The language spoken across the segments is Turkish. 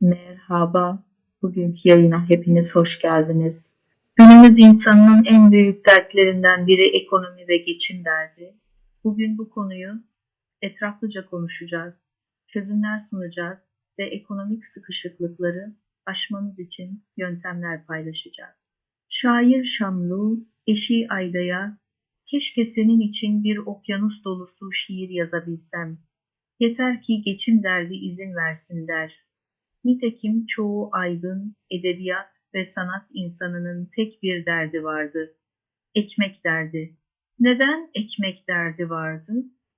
Merhaba, bugünkü yayına hepiniz hoş geldiniz. Günümüz insanının en büyük dertlerinden biri ekonomi ve geçim derdi. Bugün bu konuyu etraflıca konuşacağız, çözümler sunacağız ve ekonomik sıkışıklıkları aşmamız için yöntemler paylaşacağız. Şair Şamlu, eşi Ayda'ya, keşke senin için bir okyanus dolusu şiir yazabilsem. Yeter ki geçim derdi izin versin der. Nitekim çoğu aydın, edebiyat ve sanat insanının tek bir derdi vardı. Ekmek derdi. Neden ekmek derdi vardı?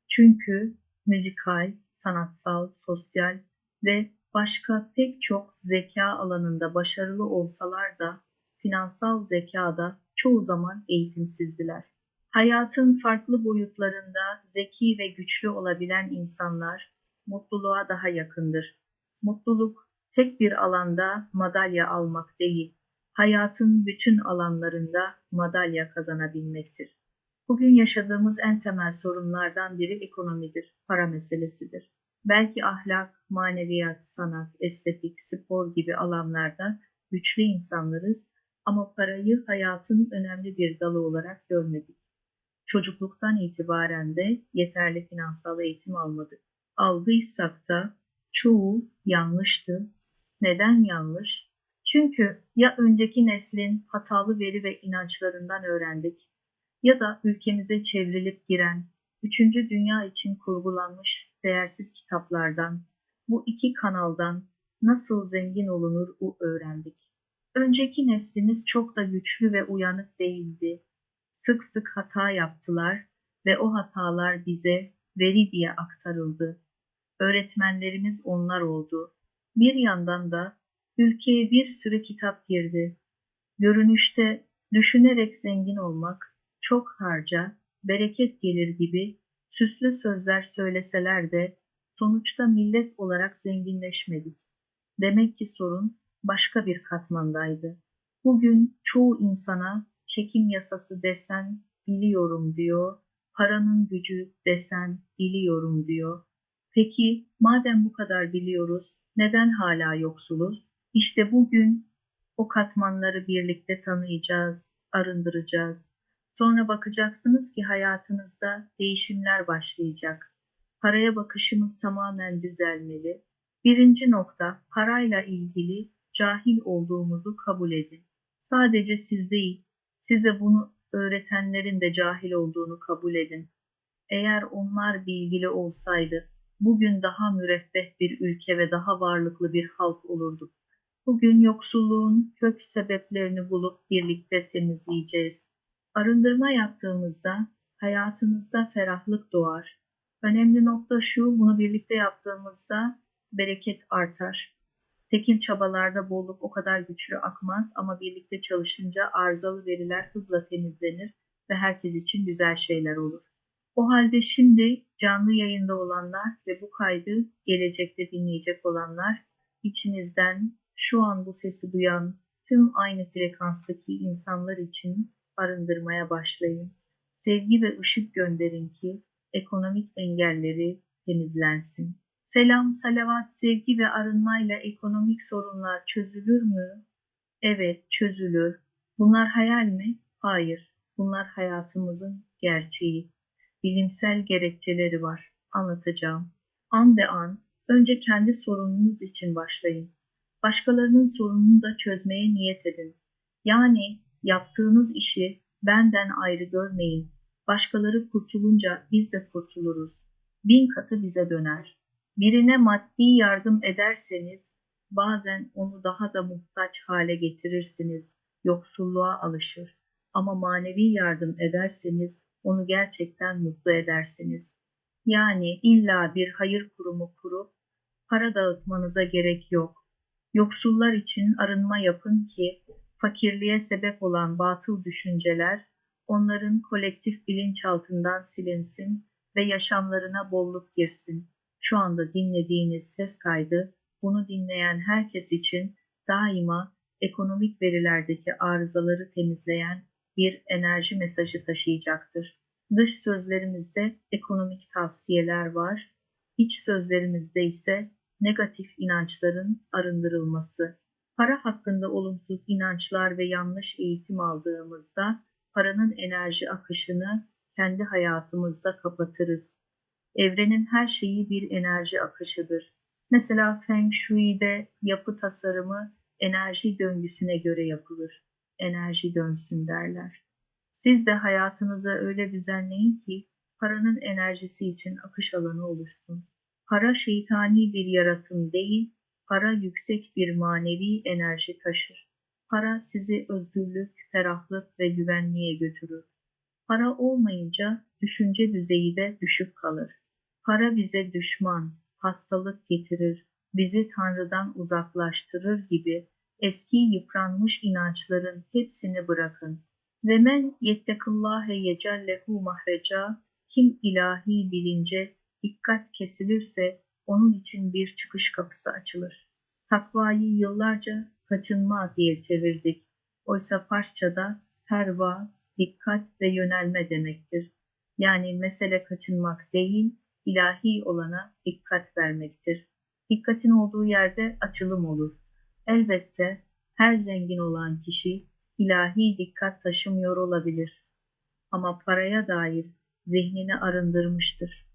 Çünkü müzikal, sanatsal, sosyal ve başka pek çok zeka alanında başarılı olsalar da finansal zekada çoğu zaman eğitimsizdiler. Hayatın farklı boyutlarında zeki ve güçlü olabilen insanlar mutluluğa daha yakındır. Mutluluk tek bir alanda madalya almak değil, hayatın bütün alanlarında madalya kazanabilmektir. Bugün yaşadığımız en temel sorunlardan biri ekonomidir, para meselesidir. Belki ahlak, maneviyat, sanat, estetik, spor gibi alanlarda güçlü insanlarız ama parayı hayatın önemli bir dalı olarak görmedik. Çocukluktan itibaren de yeterli finansal eğitim almadık. Aldıysak da çoğu yanlıştı. Neden yanlış? Çünkü ya önceki neslin hatalı veri ve inançlarından öğrendik ya da ülkemize çevrilip giren Üçüncü Dünya için kurgulanmış değersiz kitaplardan, bu iki kanaldan nasıl zengin olunur u öğrendik. Önceki neslimiz çok da güçlü ve uyanık değildi. Sık sık hata yaptılar ve o hatalar bize veri diye aktarıldı. Öğretmenlerimiz onlar oldu. Bir yandan da ülkeye bir sürü kitap girdi. Görünüşte düşünerek zengin olmak, çok harca, bereket gelir gibi süslü sözler söyleseler de sonuçta millet olarak zenginleşmedik. Demek ki sorun başka bir katmandaydı. Bugün çoğu insana çekim yasası desen biliyorum diyor, paranın gücü desen biliyorum diyor. Peki madem bu kadar biliyoruz, neden hala yoksuluz? İşte bugün o katmanları birlikte tanıyacağız, arındıracağız. Sonra bakacaksınız ki hayatınızda değişimler başlayacak. Paraya bakışımız tamamen düzelmeli. Birinci nokta, parayla ilgili cahil olduğumuzu kabul edin. Sadece siz değil, size bunu öğretenlerin de cahil olduğunu kabul edin. Eğer onlar bilgili olsaydı, bugün daha müreffeh bir ülke ve daha varlıklı bir halk olurduk. Bugün yoksulluğun kök sebeplerini bulup birlikte temizleyeceğiz. Arındırma yaptığımızda hayatınızda ferahlık doğar. Önemli nokta şu, bunu birlikte yaptığımızda bereket artar. Tekil çabalarda bolluk o kadar güçlü akmaz ama birlikte çalışınca arızalı veriler hızla temizlenir ve herkes için güzel şeyler olur. O halde şimdi canlı yayında olanlar ve bu kaydı gelecekte dinleyecek olanlar içinizden şu an bu sesi duyan tüm aynı frekanstaki insanlar için arındırmaya başlayın. Sevgi ve ışık gönderin ki ekonomik engelleri temizlensin. Selam, salavat, sevgi ve arınmayla ekonomik sorunlar çözülür mü? Evet, çözülür. Bunlar hayal mi? Hayır. Bunlar hayatımızın gerçeği. Bilimsel gerekçeleri var. Anlatacağım. An be an, önce kendi sorununuz için başlayın. Başkalarının sorununu da çözmeye niyet edin. Yani yaptığınız işi benden ayrı görmeyin. Başkaları kurtulunca biz de kurtuluruz. Bin katı bize döner. Birine maddi yardım ederseniz bazen onu daha da muhtaç hale getirirsiniz. Yoksulluğa alışır. Ama manevi yardım ederseniz onu gerçekten mutlu edersiniz. Yani illa bir hayır kurumu kurup para dağıtmanıza gerek yok. Yoksullar için arınma yapın ki fakirliğe sebep olan batıl düşünceler onların kolektif bilinçaltından silinsin ve yaşamlarına bolluk girsin. Şu anda dinlediğiniz ses kaydı bunu dinleyen herkes için daima ekonomik verilerdeki arızaları temizleyen bir enerji mesajı taşıyacaktır. Dış sözlerimizde ekonomik tavsiyeler var, iç sözlerimizde ise negatif inançların arındırılması. Para hakkında olumsuz inançlar ve yanlış eğitim aldığımızda paranın enerji akışını kendi hayatımızda kapatırız. Evrenin her şeyi bir enerji akışıdır. Mesela Feng Shui'de yapı tasarımı enerji döngüsüne göre yapılır. Enerji dönsün derler. Siz de hayatınızı öyle düzenleyin ki paranın enerjisi için akış alanı oluşsun. Para şeytani bir yaratım değil, para yüksek bir manevi enerji taşır. Para sizi özgürlük, ferahlık ve güvenliğe götürür. Para olmayınca düşünce düzeyi de düşük kalır. Para bize düşman, hastalık getirir, bizi Tanrı'dan uzaklaştırır gibi eski yıpranmış inançların hepsini bırakın. Ve men yettekillâhe yecellehu mahreca kim ilahi bilince dikkat kesilirse onun için bir çıkış kapısı açılır. Takvayı yıllarca kaçınma diye çevirdik. Oysa Farsçada herva, dikkat ve yönelme demektir. Yani mesele kaçınmak değil, ilahi olana dikkat vermektir. Dikkatin olduğu yerde açılım olur. Elbette her zengin olan kişi ilahi dikkat taşımıyor olabilir. Ama paraya dair zihnini arındırmıştır.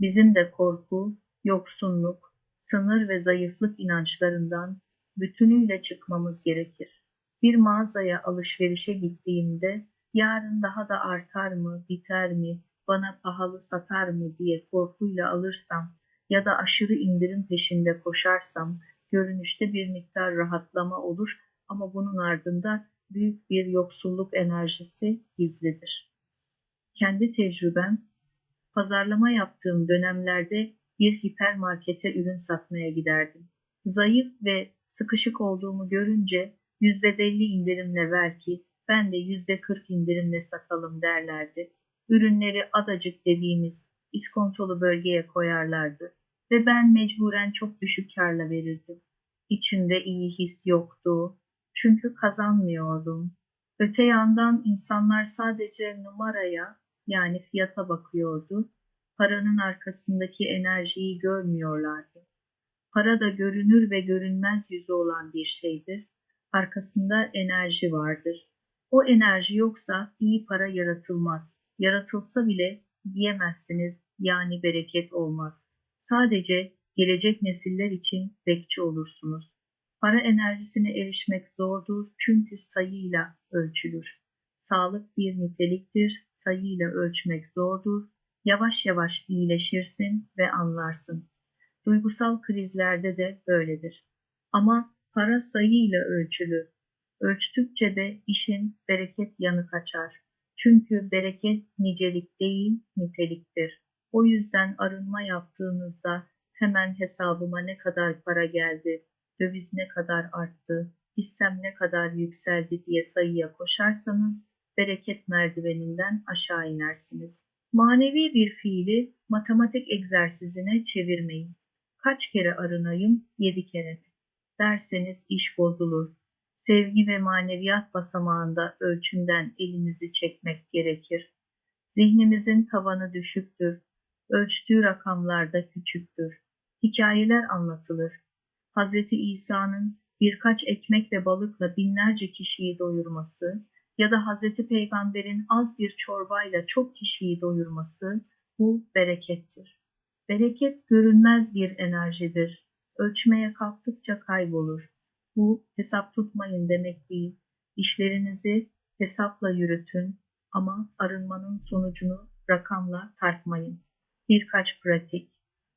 Bizim de korku, yoksunluk, sınır ve zayıflık inançlarından bütünüyle çıkmamız gerekir. Bir mağazaya alışverişe gittiğimde yarın daha da artar mı, biter mi, bana pahalı satar mı diye korkuyla alırsam ya da aşırı indirim peşinde koşarsam görünüşte bir miktar rahatlama olur ama bunun ardında büyük bir yoksulluk enerjisi gizlidir. Kendi tecrübem, pazarlama yaptığım dönemlerde bir hipermarkete ürün satmaya giderdim. Zayıf ve sıkışık olduğumu görünce yüzde belli indirimle ver ki ben de yüzde kırk indirimle satalım derlerdi. Ürünleri adacık dediğimiz iskontolu bölgeye koyarlardı ve ben mecburen çok düşük karla verirdim. İçimde iyi his yoktu çünkü kazanmıyordum. Öte yandan insanlar sadece numaraya yani fiyata bakıyordu. Paranın arkasındaki enerjiyi görmüyorlardı. Para da görünür ve görünmez yüzü olan bir şeydir. Arkasında enerji vardır. O enerji yoksa iyi para yaratılmaz. Yaratılsa bile diyemezsiniz yani bereket olmaz. Sadece gelecek nesiller için bekçi olursunuz. Para enerjisine erişmek zordur çünkü sayıyla ölçülür. Sağlık bir niteliktir, sayıyla ölçmek zordur. Yavaş yavaş iyileşirsin ve anlarsın. Duygusal krizlerde de böyledir. Ama para sayıyla ölçülü. Ölçtükçe de işin bereket yanı kaçar. Çünkü bereket nicelik değil, niteliktir. O yüzden arınma yaptığınızda hemen hesabıma ne kadar para geldi, döviz ne kadar arttı, hissem ne kadar yükseldi diye sayıya koşarsanız bereket merdiveninden aşağı inersiniz. Manevi bir fiili matematik egzersizine çevirmeyin. Kaç kere arınayım? Yedi kere? Derseniz iş bozulur. Sevgi ve maneviyat basamağında ölçümden elinizi çekmek gerekir. Zihnimizin tavanı düşüktür. Ölçtüğü rakamlarda küçüktür. Hikayeler anlatılır. Hazreti İsa'nın birkaç ekmek ve balıkla binlerce kişiyi doyurması ya da Hazreti Peygamber'in az bir çorbayla çok kişiyi doyurması bu berekettir. Bereket görünmez bir enerjidir. Ölçmeye kalktıkça kaybolur. Bu hesap tutmayın demek değil. İşlerinizi hesapla yürütün ama arınmanın sonucunu rakamla tartmayın. Birkaç pratik.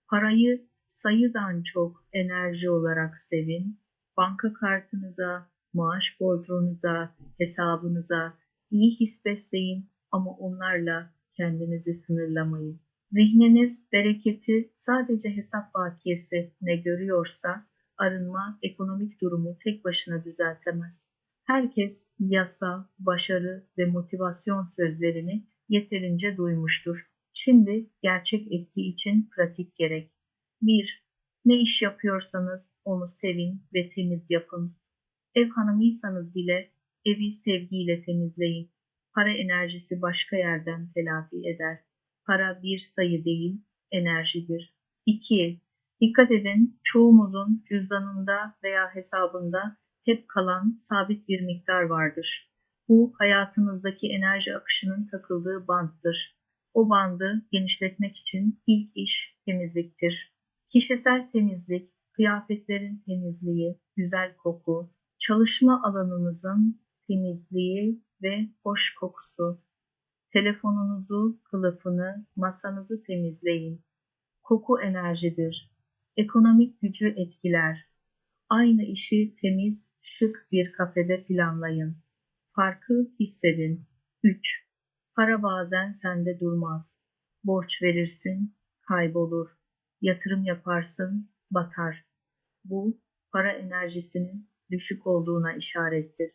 Parayı sayıdan çok enerji olarak sevin. Banka kartınıza, maaş bordronuza, hesabınıza iyi his besleyin ama onlarla kendinizi sınırlamayın. Zihniniz bereketi sadece hesap bakiyesi ne görüyorsa arınma ekonomik durumu tek başına düzeltemez. Herkes yasa, başarı ve motivasyon sözlerini yeterince duymuştur. Şimdi gerçek etki için pratik gerek. 1. Ne iş yapıyorsanız onu sevin ve temiz yapın. Ev hanımıysanız bile evi sevgiyle temizleyin. Para enerjisi başka yerden telafi eder. Para bir sayı değil, enerjidir. 2. Dikkat edin, çoğumuzun cüzdanında veya hesabında hep kalan sabit bir miktar vardır. Bu hayatınızdaki enerji akışının takıldığı banttır. O bandı genişletmek için ilk iş temizliktir. Kişisel temizlik, kıyafetlerin temizliği, güzel koku, çalışma alanınızın temizliği ve hoş kokusu. Telefonunuzu, kılıfını, masanızı temizleyin. Koku enerjidir. Ekonomik gücü etkiler. Aynı işi temiz, şık bir kafede planlayın. Farkı hissedin. 3. Para bazen sende durmaz. Borç verirsin, kaybolur. Yatırım yaparsın, batar. Bu para enerjisinin düşük olduğuna işarettir.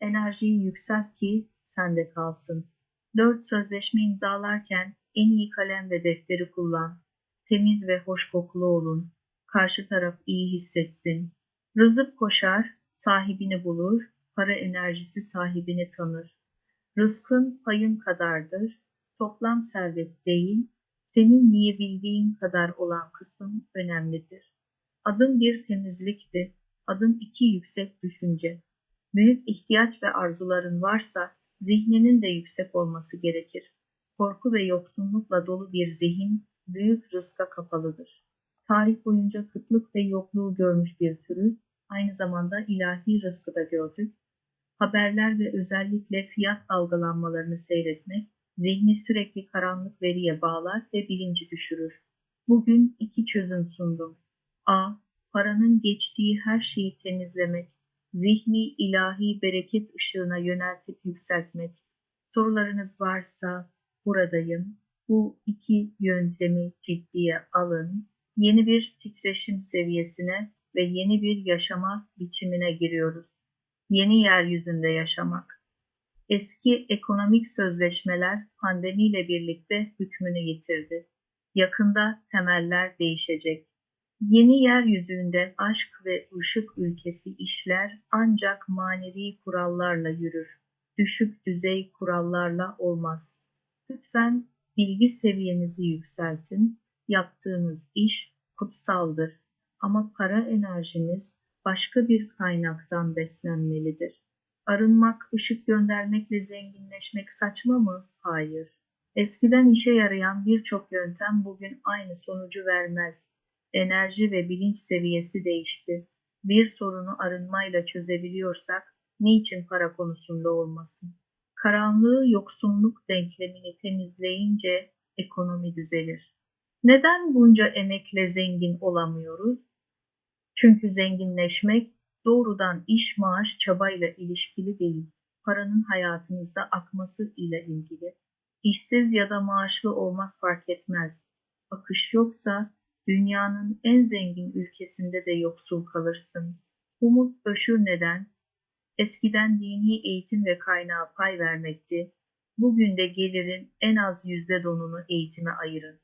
Enerjiyi yükselt ki sende kalsın. 4 sözleşme imzalarken en iyi kalem ve defteri kullan. Temiz ve hoş kokulu olun. Karşı taraf iyi hissetsin. Rızık koşar, sahibini bulur, para enerjisi sahibini tanır. Rızkın payın kadardır, toplam servet değil, senin yiyebildiğin kadar olan kısım önemlidir. Adım bir temizlikti, adım iki yüksek düşünce. Büyük ihtiyaç ve arzuların varsa zihninin de yüksek olması gerekir. Korku ve yoksunlukla dolu bir zihin büyük rızka kapalıdır. Tarih boyunca kıtlık ve yokluğu görmüş bir türüz, aynı zamanda ilahi rızkı da gördük. Haberler ve özellikle fiyat dalgalanmalarını seyretmek, zihni sürekli karanlık veriye bağlar ve bilinci düşürür. Bugün iki çözüm sundum. A. Paranın geçtiği her şeyi temizlemek, zihni ilahi bereket ışığına yöneltip yükseltmek. Sorularınız varsa buradayım. Bu iki yöntemi ciddiye alın. Yeni bir titreşim seviyesine ve yeni bir yaşama biçimine giriyoruz. Yeni yeryüzünde yaşamak. Eski ekonomik sözleşmeler pandemiyle birlikte hükmünü yitirdi. Yakında temeller değişecek. Yeni yeryüzünde aşk ve ışık ülkesi işler ancak manevi kurallarla yürür. Düşük düzey kurallarla olmaz. Lütfen bilgi seviyenizi yükseltin. Yaptığınız iş kutsaldır ama para enerjiniz başka bir kaynaktan beslenmelidir. Arınmak, ışık göndermekle zenginleşmek saçma mı? Hayır. Eskiden işe yarayan birçok yöntem bugün aynı sonucu vermez. Enerji ve bilinç seviyesi değişti. Bir sorunu arınmayla çözebiliyorsak niçin para konusunda olmasın? Karanlığı yoksunluk denklemini temizleyince ekonomi düzelir. Neden bunca emekle zengin olamıyoruz? Çünkü zenginleşmek doğrudan iş maaş çabayla ilişkili değil, paranın hayatınızda akması ile ilgili. İşsiz ya da maaşlı olmak fark etmez. Akış yoksa dünyanın en zengin ülkesinde de yoksul kalırsın. Umut Öşür neden? Eskiden dini eğitim ve kaynağı pay vermekti. Bugün de gelirin en az yüzde donunu eğitime ayırın.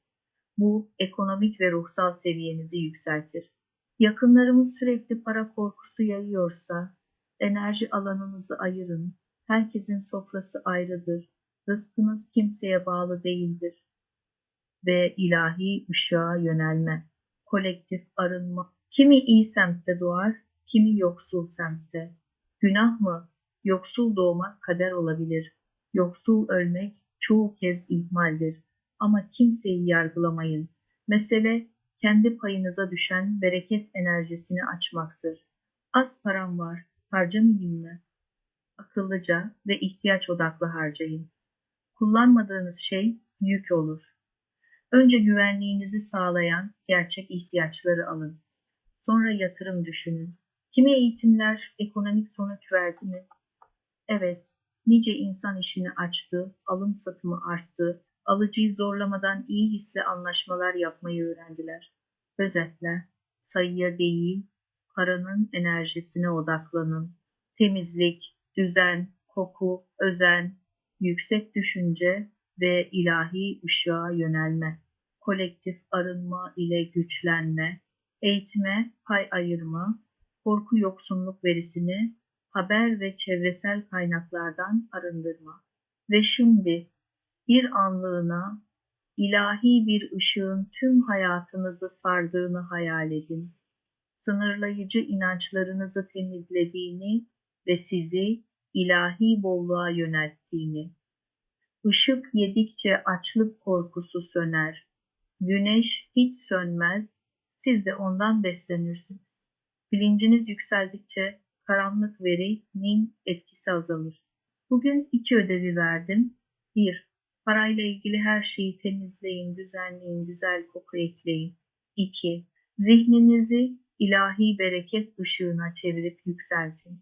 Bu ekonomik ve ruhsal seviyenizi yükseltir. Yakınlarımız sürekli para korkusu yayıyorsa enerji alanınızı ayırın. Herkesin sofrası ayrıdır. Rızkınız kimseye bağlı değildir. Ve ilahi ışığa yönelme, kolektif arınma. Kimi iyi semtte doğar, kimi yoksul semtte. Günah mı? Yoksul doğmak kader olabilir. Yoksul ölmek çoğu kez ihmaldir. Ama kimseyi yargılamayın. Mesele kendi payınıza düşen bereket enerjisini açmaktır. Az param var, harcamayayım mı? Akıllıca ve ihtiyaç odaklı harcayın. Kullanmadığınız şey yük olur. Önce güvenliğinizi sağlayan gerçek ihtiyaçları alın. Sonra yatırım düşünün. Kimi eğitimler ekonomik sonuç verdi mi? Evet, nice insan işini açtı, alım satımı arttı, alıcıyı zorlamadan iyi hisle anlaşmalar yapmayı öğrendiler. Özetle, sayıya değil, paranın enerjisine odaklanın. Temizlik, düzen, koku, özen, yüksek düşünce ve ilahi ışığa yönelme, kolektif arınma ile güçlenme, eğitime pay ayırma, korku yoksunluk verisini haber ve çevresel kaynaklardan arındırma. Ve şimdi bir anlığına ilahi bir ışığın tüm hayatınızı sardığını hayal edin. Sınırlayıcı inançlarınızı temizlediğini ve sizi ilahi bolluğa yönelttiğini. Işık yedikçe açlık korkusu söner. Güneş hiç sönmez, siz de ondan beslenirsiniz. Bilinciniz yükseldikçe karanlık verinin etkisi azalır. Bugün iki ödevi verdim. 1. Parayla ilgili her şeyi temizleyin, düzenleyin, güzel koku ekleyin. 2. Zihninizi ilahi bereket ışığına çevirip yükseltin.